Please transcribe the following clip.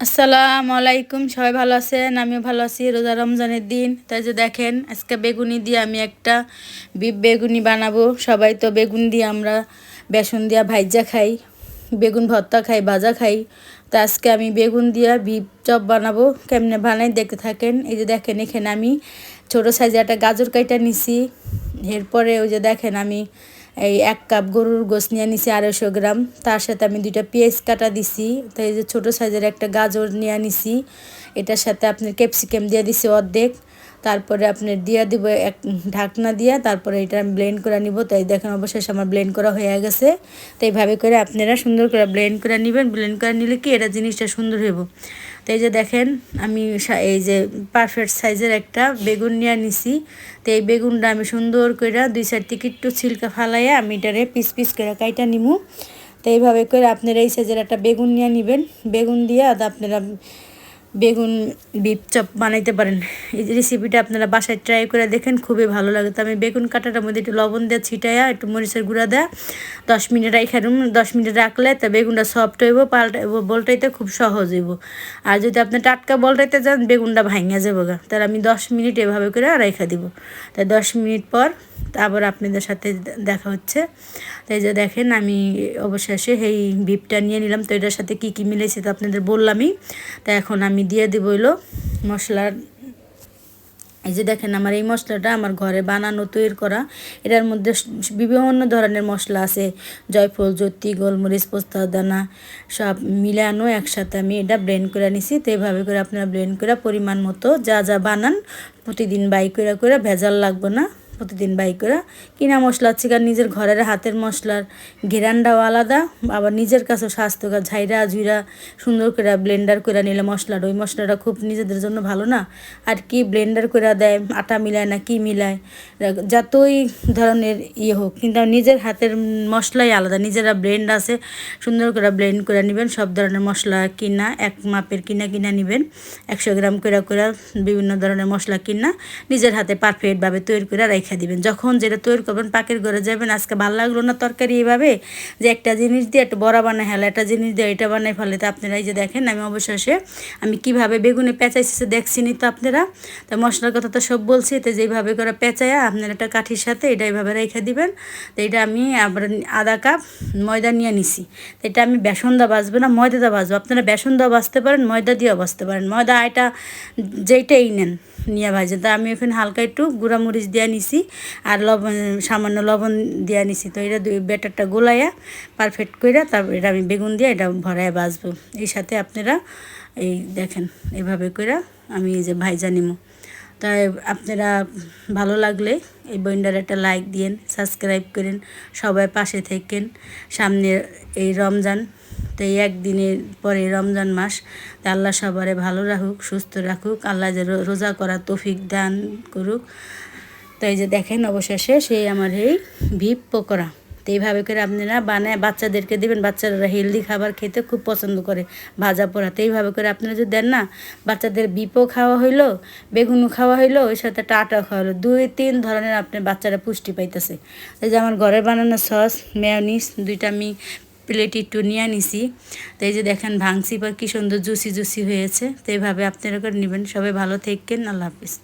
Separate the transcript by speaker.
Speaker 1: আসসালামু আলাইকুম, সবাই ভালো আছেন? আমিও ভালো আছি, রোজা রমজানের দিন। তাই যে দেখেন, আজকে বেগুনি দিয়ে আমি একটা বিপ বেগুনি বানাবো। সবাই তো বেগুন দিয়ে আমরা বেসন দিয়া ভাইজা খাই, বেগুন ভর্তা খাই, ভাজা খাই। তো আজকে আমি বেগুন দিয়া বিপ চপ বানাবো। কেমনে বানাই দেখতে থাকেন। এই যে দেখেন, এখানে আমি ছোটো সাইজে একটা গাজর কাইটা নিছি। এরপরে ওই যে দেখেন, আমি এই এক কাপ গরুর গোস নিয়ে নিছি আড়াইশো গ্রাম। তার সাথে আমি দুইটা পেঁয়াজ কাটা দিছি। তো এই যে ছোটো সাইজের একটা গাজর নিয়ে নিছি এটার সাথে আপনি ক্যাপসিকাম দিয়ে দিছি অর্ধেক। তারপরে আপনার দিয়া দিব এক ঢাকনা দিয়া, তারপরে এটা আমি ব্লেন্ড করে নিব। তাই দেখেন অবশেষে আমার ব্লেন্ড করা হয়ে গেছে। তো এইভাবে করে আপনারা সুন্দর করে ব্লেন্ড করে নেবেন। ব্লেন্ড করে নিলে কি এটা জিনিসটা সুন্দর হইব। তো এই যে দেখেন, আমি এই যে পারফেক্ট সাইজের একটা বেগুন নিয়ে নিছি। তো এই বেগুনটা আমি সুন্দর করে দুই সাইড থেকে ছিলকা ফালাইয়া আমি এটারে পিস পিস করে কাইটা নিমু। তো এইভাবে করে আপনারা এই সাইজের একটা বেগুন নিয়ে নেবেন। বেগুন দিয়ে আপনারা বেগুন বিপ চপ বানাইতে পারেন। এই রেসিপিটা আপনারা বাসায় ট্রাই করে দেখেন, খুবই ভালো লাগে। তো আমি বেগুন কাটাটার মধ্যে একটু লবণ দিয়ে ছিটাইয়া, একটু মরিচের গুঁড়া দেয়া দশ মিনিট রাখা দশ মিনিট রাখলে তা বেগুনটা সফট হইব, পাল্টাইব, বলটাইতে খুব সহজ হইব। আর যদি আপনি টাটকা বলটাইতে যান, বেগুনটা ভাঙা যাব গা। তাহলে আমি দশ মিনিট এভাবে করে রেখা দিব। তাই দশ মিনিট পর তারপর আপনাদের সাথে দেখা হচ্ছে। তাই যে দেখেন, আমি অবশেষে এই বিপটা নিয়ে নিলাম। তো এটার সাথে কি কি মিলেছে তো আপনাদের বললামই। তা এখন আমি দিয়ে দেবো হইল মশলার এই যে দেখেন আমার এই মশলাটা আমার ঘরে বানানো, তৈরি করা। এটার মধ্যে বিভিন্ন ধরনের মশলা আছে। জয়ফল, জ্যোতি, গোলমরিচ, পোস্তা, দানা সব মিলানো একসাথে আমি এটা ব্লেন্ড করে নিছি। তো এইভাবে করে আপনারা ব্লেন্ড করে পরিমাণ মতো যা যা বানান, প্রতিদিন বাই করে করে ভেজাল লাগবে না। প্রতিদিন বাই করে। কিনা মশলা চিকার নিজের ঘরের হাতের মশলার ঘেরানটাও আলাদা, আবার নিজের কাছেও স্বাস্থ্যকর ঝাইরা, ঝুইরা সুন্দর করে ব্লেন্ডার করে নিলে মশলাটা ওই মশলাটা খুব নিজেদের জন্য ভালো না? আর কি ব্লেন্ডার করে দেয়, আটা মিলায় না কি মিলায়? যতই ধরনের ইয়ে হোক, কিন্তু নিজের হাতের মশলাই আলাদা, নিজেরা ব্লেন্ড আছে, সুন্দর করে ব্লেন্ড করে নেবেন, সব ধরনের মশলা কিনা, এক মাপের কিনা কিনা নেবেন, একশো গ্রাম করে করে বিভিন্ন ধরনের মশলা কিনা, নিজের হাতে পারফেক্টভাবে তৈরি করে রাখি রেখে দিবেন। যখন যেটা তৈরি করবেন, পাকের ঘরে যাবেন, আজকে ভালো লাগল না তরকারি এইভাবে যে একটা জিনিস দিয়ে একটা বড়া বানায় হেলে একটা জিনিস দিয়ে এটা বানাই ফেলে। তো আপনারা এই যে দেখেন, আমি অবশেষে, আমি কীভাবে বেগুনে পেঁচাইছি দেখছিনি তো আপনারা। তা মশলার কথা তো সব বলছি, তো যেভাবে করে পেঁচায়া আপনারা একটা কাঠির সাথে এটা এইভাবে রেখে দিবেন। তো এটা আমি আবার আধা কাপ ময়দা নিয়ে নিছি। তো এটা আমি বেসন দা বাজবো না, ময়দা দা বাজবো আপনারা বেসন দা বাজতে পারেন, ময়দা দিয়েও বাজতে পারেন। ময়দা এটা যেইটাই নেন, নিয়ে ভাজেন। তা আমি ওখানে হালকা একটু গুঁড়ামরিচ দিয়ে নিছি। আর লবণ সামান্য লবণ দিয়ে নিছি তো এটা দুই ব্যাটারটা গোলাইয়া পারফেক্ট করে তারপর এটা আমি বেগুন দিয়ে এটা ভরায় বাজবো। এই সাথে আপনারা এই দেখেন, এভাবে করে আমি এই যে ভাইজা নিমো। তাই আপনারা ভালো লাগলে এই বইন্ডার একটা লাইক দিয়েন সাবস্ক্রাইব করেন, সবাই পাশে থাকেন। সামনে এই রমজান, তো এই একদিনের পরে রমজান মাস, তা আল্লাহ সবারে ভালো রাখুক, সুস্থ রাখুক, আল্লাহ যে রোজা করার তফিক দান করুক। তো এই যে দেখেন অবশেষে সেই আমার এই ভিপ পকোড়া। তো এইভাবে করে আপনারা বানায় বাচ্চাদেরকে দেবেন, বাচ্চারা হেলদি খাবার খেতে খুব পছন্দ করে ভাজা পোড়া। তো এইভাবে করে আপনারা যদি দেন না, বাচ্চাদের বিপও খাওয়া হইল, বেগুনও খাওয়া হইল, ওই সাথে টাটা খাওয়া হলো দুই তিন ধরনের আপনার বাচ্চারা পুষ্টি পাইতেছে। এই যে আমার ঘরে বানানো সস মেয়নিস দুইটা আমি প্লেট একটু নিয়ে নিছি। তো এই যে দেখেন ভাংসি পর কী সুন্দর জুসি জুসি হয়েছে। তো এইভাবে আপনারা করে নেবেন। সবাই ভালো থাকেন আল্লাহ হাফিজ।